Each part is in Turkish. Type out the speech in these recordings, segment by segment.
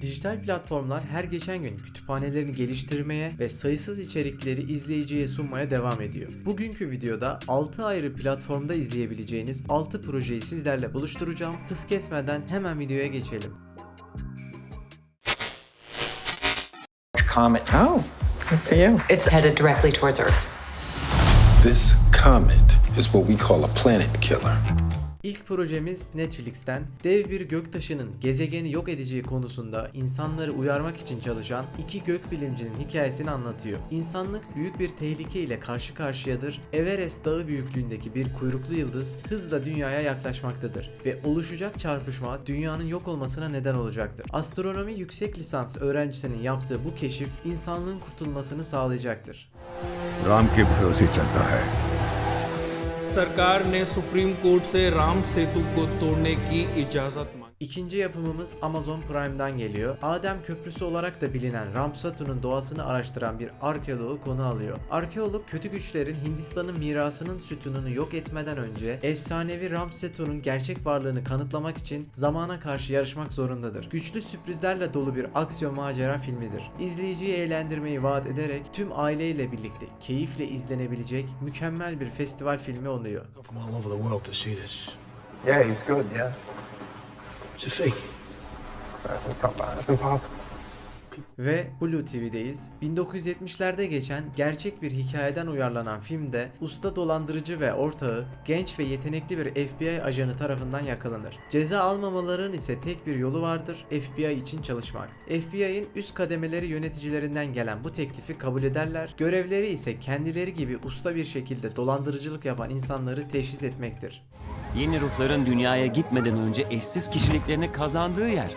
Dijital platformlar her geçen gün kütüphanelerini geliştirmeye ve sayısız içerikleri izleyiciye sunmaya devam ediyor. Bugünkü videoda 6 ayrı platformda izleyebileceğiniz 6 projeyi sizlerle buluşturacağım. Hız kesmeden hemen videoya geçelim. comet. Oh, good for you. It's headed directly towards Earth. This comet is what we call a planet killer. İlk projemiz Netflix'ten dev bir göktaşının gezegeni yok edeceği konusunda insanları uyarmak için çalışan iki gökbilimcinin hikayesini anlatıyor. İnsanlık büyük bir tehlike ile karşı karşıyadır. Everest dağı büyüklüğündeki bir kuyruklu yıldız hızla dünyaya yaklaşmaktadır ve oluşacak çarpışma dünyanın yok olmasına neden olacaktır. Astronomi yüksek lisans öğrencisinin yaptığı bu keşif insanlığın kurtulmasını sağlayacaktır. Ram के भरोसे चलता है सरकार ने supreme court से राम सेतु को तोड़ने की इजाज़त İkinci yapımımız Amazon Prime'dan geliyor. Adem Köprüsü olarak da bilinen Ramsatu'nun doğasını araştıran bir arkeoloğu konu alıyor. Arkeolog kötü güçlerin Hindistan'ın mirasının sütununu yok etmeden önce efsanevi Ramsatu'nun gerçek varlığını kanıtlamak için zamana karşı yarışmak zorundadır. Güçlü sürprizlerle dolu bir aksiyon macera filmidir. İzleyiciyi eğlendirmeyi vaat ederek tüm aileyle birlikte keyifle izlenebilecek mükemmel bir festival filmi oluyor. Yeah, he's good, yeah. It's a fake. It's, it's impossible. Ve Blue TV'deyiz. 1970'lerde geçen gerçek bir hikayeden uyarlanan filmde usta dolandırıcı ve ortağı genç ve yetenekli bir FBI ajanı tarafından yakalanır. Ceza almamaların ise tek bir yolu vardır. FBI için çalışmak. FBI'nin üst kademeleri yöneticilerinden gelen bu teklifi kabul ederler. Görevleri ise kendileri gibi usta bir şekilde dolandırıcılık yapan insanları teşhis etmektir. Yeni ruhların dünyaya gitmeden önce eşsiz kişiliklerini kazandığı yer.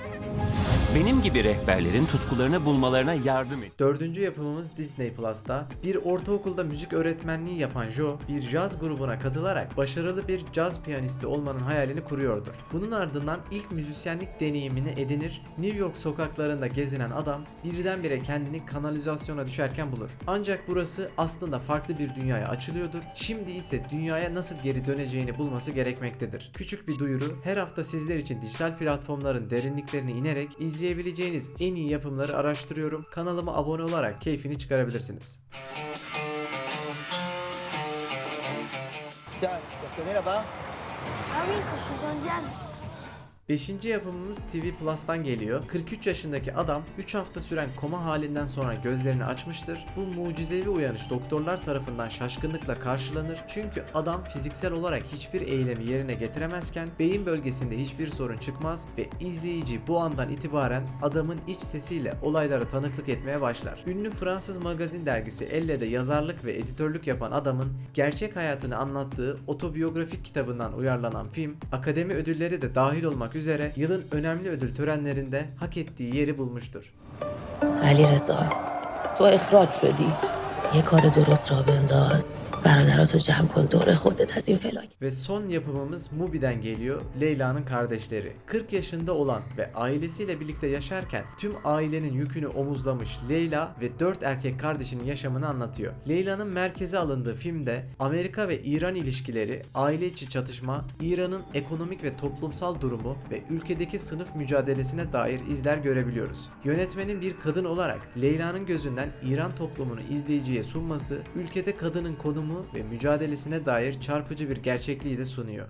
Benim gibi rehberlerin tutkularını bulmalarına yardım et. Dördüncü yapımımız Disney Plus'ta. Bir ortaokulda müzik öğretmenliği yapan Joe, bir caz grubuna katılarak başarılı bir caz piyanisti olmanın hayalini kuruyordur. Bunun ardından ilk müzisyenlik deneyimini edinir, New York sokaklarında gezinen adam birdenbire kendini kanalizasyona düşerken bulur. Ancak burası aslında farklı bir dünyaya açılıyordur. Şimdi ise dünyaya nasıl geri döneceğini bulması gerekmektedir. Küçük bir duyuru, her hafta sizler için dijital platformların derinliklerine inerek izleyebileceğiniz en iyi yapımları araştırıyorum. Kanalıma abone olarak keyfini çıkarabilirsiniz. Beşinci yapımımız TV Plus'tan geliyor. 43 yaşındaki adam 3 hafta süren koma halinden sonra gözlerini açmıştır. Bu mucizevi uyanış doktorlar tarafından şaşkınlıkla karşılanır. Çünkü adam fiziksel olarak hiçbir eylemi yerine getiremezken beyin bölgesinde hiçbir sorun çıkmaz ve izleyici bu andan itibaren adamın iç sesiyle olaylara tanıklık etmeye başlar. Ünlü Fransız magazin dergisi Elle'de yazarlık ve editörlük yapan adamın gerçek hayatını anlattığı otobiyografik kitabından uyarlanan film, akademi ödülleri de dahil olmak üzere yılın önemli ödül törenlerinde hak ettiği yeri bulmuştur. علی رضا تو اخراج شدی یه کار درست را بنداز برادراتو جمع کن دور خودت از این فلاک Ve son yapımımız Mubi'den geliyor. Leyla'nın kardeşleri. 40 yaşında olan ve ailesiyle birlikte yaşarken tüm ailenin yükünü omuzlamış Leyla ve 4 erkek kardeşinin yaşamını anlatıyor. Leyla'nın merkeze alındığı filmde Amerika ve İran ilişkileri, aile içi çatışma, İran'ın ekonomik ve toplumsal durumu ve ülkedeki sınıf mücadelesine dair izler görebiliyoruz. Yönetmenin bir kadın olarak Leyla'nın gözünden İran toplumunu izleyiciye sunması, ülkede kadının konumu ve mücadelesine dair çarpıcı bir gerçekliği de sunuyor.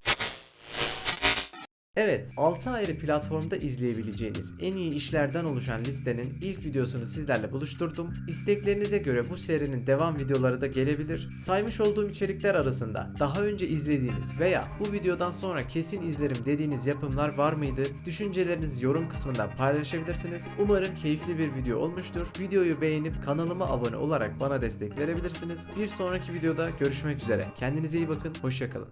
Evet, 6 ayrı platformda izleyebileceğiniz en iyi işlerden oluşan listenin ilk videosunu sizlerle buluşturdum. İsteklerinize göre bu serinin devam videoları da gelebilir. Saymış olduğum içerikler arasında daha önce izlediğiniz veya bu videodan sonra kesin izlerim dediğiniz yapımlar var mıydı? Düşüncelerinizi yorum kısmında paylaşabilirsiniz. Umarım keyifli bir video olmuştur. Videoyu beğenip kanalıma abone olarak bana destek verebilirsiniz. Bir sonraki videoda görüşmek üzere. Kendinize iyi bakın, hoşçakalın.